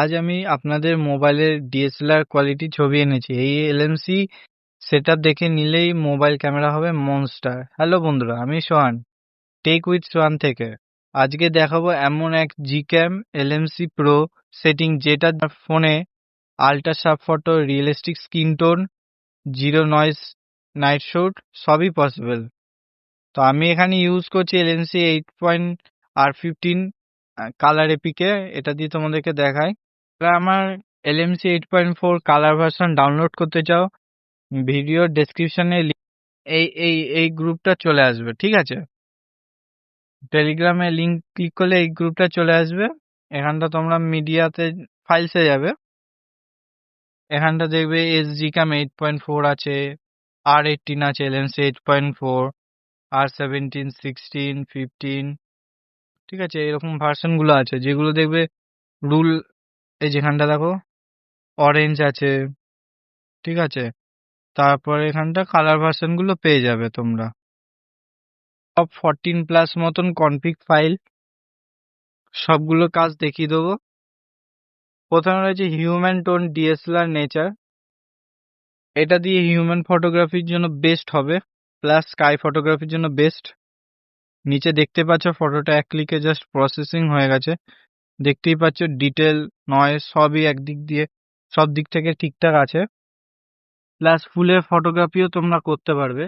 আজ আমি আপনাদের মোবাইলের ডিএসএলআর কোয়ালিটি ছবি এনেছি। এই এলএমসি সেটআপ দেখে নিলেই মোবাইল ক্যামেরা হবে মনস্টার। হ্যালো বন্ধুরা, আমি সোহান টেক উইথ সোহান থেকে। আজকে দেখাবো এমন এক G cam LMC pro setting যেটা ফোনে ultra sharp photo realistic skin tone zero noise night shoot সবই পসিবল তো আমি এখানে ইউজ করছি এলএমসি এইট পয়েন্ট আর ফিফটিন কালার এপিকে এটা দিয়ে তোমাদেরকে দেখাই। এবার আমার LMC eight point four colour version download করতে চাও ভিডিও ডেসক্রিপশনে এই এই এই গ্রুপটা চলে আসবে, ঠিক আছে? টেলিগ্রামে লিঙ্ক ক্লিক করলে এই গ্রুপটা চলে আসবে। এখানটা তোমরা মিডিয়াতে ফাইলসে যাবে। এখানটা দেখবে SG cam eight point four আছে। আর এইটিন আছে এলএমসি এইট পয়েন্ট ফোর আর সেভেন্টিন সিক্সটিন ফিফটিন ঠিক আছে? এরকম ভার্সনগুলো আছে, যেগুলো দেখবে রুল এই যেখানটা দেখো অরেঞ্জ আছে, ঠিক আছে? তারপরে এখানটা কালার ভার্সনগুলো পেয়ে যাবে তোমরা। সব ফরটিন প্লাস মতন কনফিগ ফাইল সবগুলো কাজ দেখিয়ে দেবো। প্রথমে রয়েছে হিউম্যান টোন ডিএসএলআর নেচার এটা দিয়ে হিউম্যান ফটোগ্রাফির জন্য বেস্ট হবে প্লাস স্কাই ফটোগ্রাফির জন্য বেস্ট নিচে দেখতে পাচ্ছ ফটোটা এক ক্লিকে জাস্ট প্রসেসিং হয়ে গেছে। দেখতেই পাচ্ছ ডিটেল নয়েজ সবই একদিক দিয়ে, সব দিক থেকে ঠিকঠাক আছে। প্লাস ফুলের ফটোগ্রাফিও তোমরা করতে পারবে।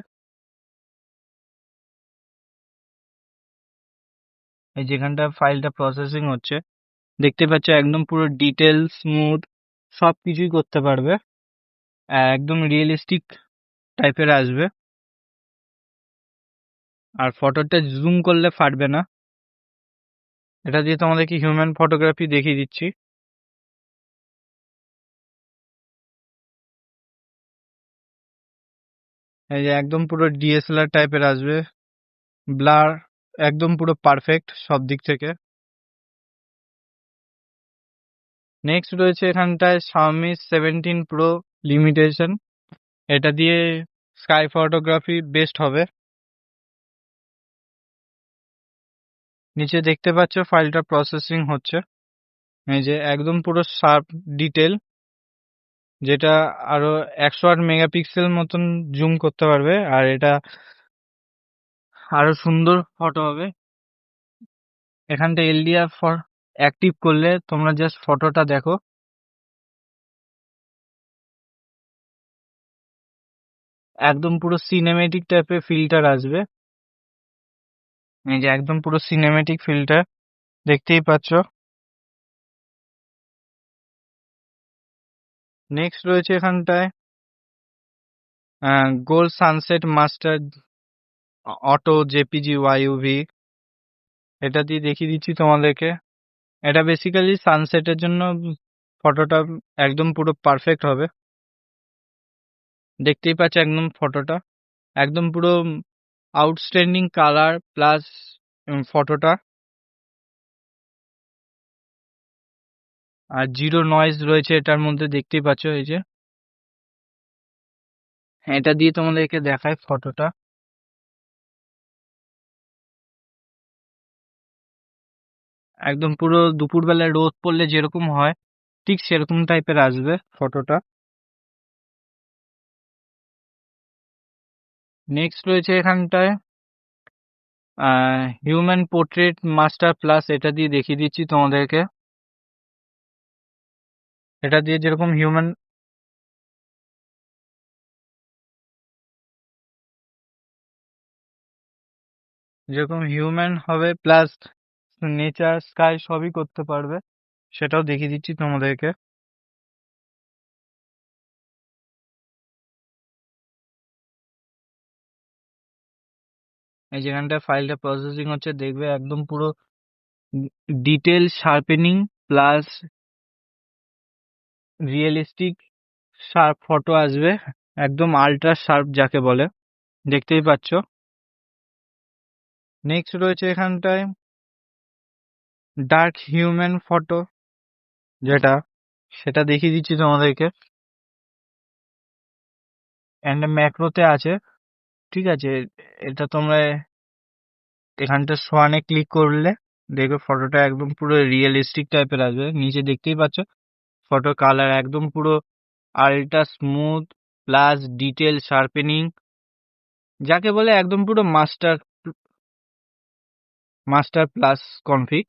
এই যেখানটা ফাইলটা প্রসেসিং হচ্ছে, দেখতে পাচ্ছ একদম পুরো ডিটেল স্মুথ সব কিছুই করতে পারবে। একদম রিয়েলিস্টিক টাইপের আসবে। আর ফটোটা জুম করলে ফাটবে না। এটা দিয়ে তোমাদেরকে হিউম্যান ফটোগ্রাফি দেখিয়ে দিচ্ছি। এই যে একদম পুরো ডিএসএলআর টাইপের আসবে। ব্লার একদম পুরো পারফেক্ট সব দিক থেকে। নেক্সট রয়েছে এখানটায় Xiaomi সেভেন্টিন প্রো লিমিটেশন এটা দিয়ে স্কাই ফটোগ্রাফি বেস্ট হবে। নিচে দেখতে পাচ্ছ ফাইলটা প্রসেসিং হচ্ছে। এই যে একদম পুরো শার্প ডিটেল যেটা আরও একশো আট মেগাপিক্সেল মতন জুম করতে পারবে, আর এটা আরও সুন্দর ফটো হবে। এখানটা এলডিআর ফর অ্যাক্টিভ করলে তোমরা জাস্ট ফটোটা দেখো। একদম পুরো সিনেমেটিক টাইপের ফিল্টার আসবে। এই যে একদম পুরো সিনেমেটিক ফিল্টার দেখতেই পাচ্ছ। নেক্সট রয়েছে এখানটায় গোল sunset master auto JPG YUV এটা দিয়ে দেখিয়ে দিচ্ছি তোমাদেরকে। এটা বেসিক্যালি সানসেটের জন্য ফটোটা একদম পুরো পারফেক্ট হবে। দেখতেই পাচ্ছ একদম ফটোটা। একদম পুরো আউটস্ট্যান্ডিং কালার প্লাস ফটোটা। আর জিরো নয়েজ রয়েছে এটার মধ্যে, দেখতেই পাচ্ছ এই যে। এটা দিয়ে তোমাদেরকে দেখায় ফটোটা। একদম পুরো দুপুরবেলায় রোদ পড়লে যেরকম হয়, ঠিক সেরকম টাইপের আসবে ফটোটা। নেক্সট রয়েছে এখানটায়। হিউম্যান পোর্ট্রেট মাস্টার প্লাস এটা দিয়ে দেখিয়ে দিচ্ছি তোমাদেরকে। এটা দিয়ে যেরকম হিউম্যান যেরকম হিউম্যান হবে প্লাস নেচার স্কাই সবই করতে পারবে, সেটাও দেখিয়ে দিচ্ছি তোমাদেরকে। এই যেখানটা ফাইলটা প্রসেসিং হচ্ছে, দেখবে একদম পুরো detail sharpening plus realistic sharp photo আসবে। একদম আল্ট্রা শার্প যাকে বলে। দেখতেই পাচ্ছ। নেক্সট রয়েছে এখানটায় ডার্ক হিউম্যান ফটো যেটা সেটা দেখিয়ে দিচ্ছি তোমাদেরকে। অ্যান্ড ম্যাক্রোতে আছে। ঠিক আছে? এটা তোমরা এখানটা সোয়ানে ক্লিক করলে দেখবে ফটোটা একদম পুরো রিয়েলিস্টিক টাইপের আসবে। নিচে দেখতেই পাচ্ছ ফটোর কালার একদম পুরো ultra smooth plus detail sharpening যাকে বলে একদম পুরো মাস্টার মাস্টার প্লাস কনফিগ।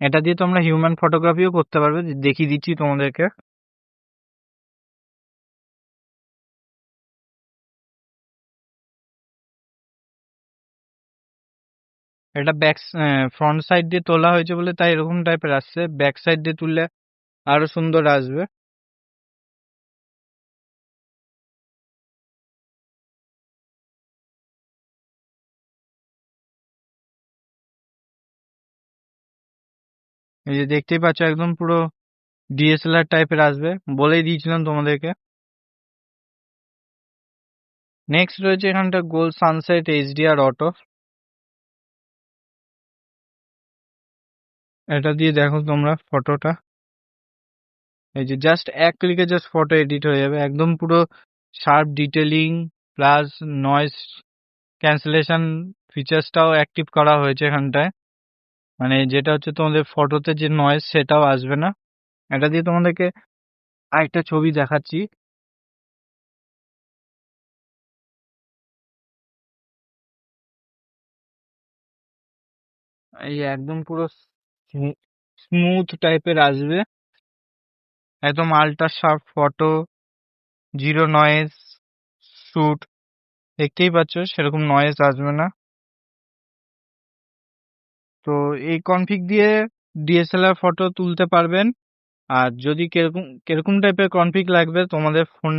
এটা দিয়ে তোমরা হিউম্যান ফটোগ্রাফিও করতে পারবে। দেখিয়ে দিচ্ছি তোমাদেরকে। এটা ব্যাক ফ্রন্ট সাইড দিয়ে তোলা হয়েছে বলে তাই এরকম টাইপের আসছে। ব্যাক সাইড দিয়ে তুললে আরও সুন্দর আসবে। এই যে দেখতেই পাচ্ছ একদম পুরো ডিএসএলআর টাইপের আসবে। বলেই দিয়েছিলাম তোমাদেরকে। নেক্সট রয়েছে এখানটা গোল্ড সানসেট এইচডিআর অটো। এটা দিয়ে দেখো তোমরা ফটোটা। এই যে জাস্ট এক ক্লিকে জাস্ট ফটো এডিট হয়ে যাবে। একদম পুরো sharp detailing plus noise cancellation ফিচার্সটাও active করা হয়েছে এখানটায়। মানে যেটা হচ্ছে তোমাদের ফটোতে যে নয়েজ সেটাও আসবে না। এটা দিয়ে তোমাদেরকে আরেকটা ছবি দেখাচ্ছি। এই একদম পুরো স্মুথ টাইপের আসবে। একদম ultra sharp photo, zero noise shoot দেখতেই পাচ্ছ সেরকম নয়েজ আসবে না। তো এই কনফিগ দিয়ে ডিএসএলআর ফটো তুলতে পারবেন। আর যদি কীরকম কীরকম টাইপের কনফিগ লাগবে তোমাদের ফোন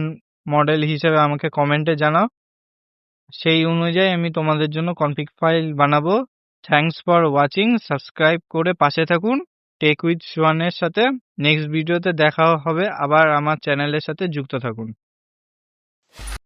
মডেল হিসেবে আমাকে কমেন্টে জানাও। সেই অনুযায়ী আমি তোমাদের জন্য কনফিগ ফাইল বানাবো। Thanks for watching. সাবস্ক্রাইব করে পাশে থাকুন টেক উইথ সোয়ানের সাথে। নেক্সট ভিডিওতে দেখা হবে আবার আমার চ্যানেলের সাথে যুক্ত থাকুন।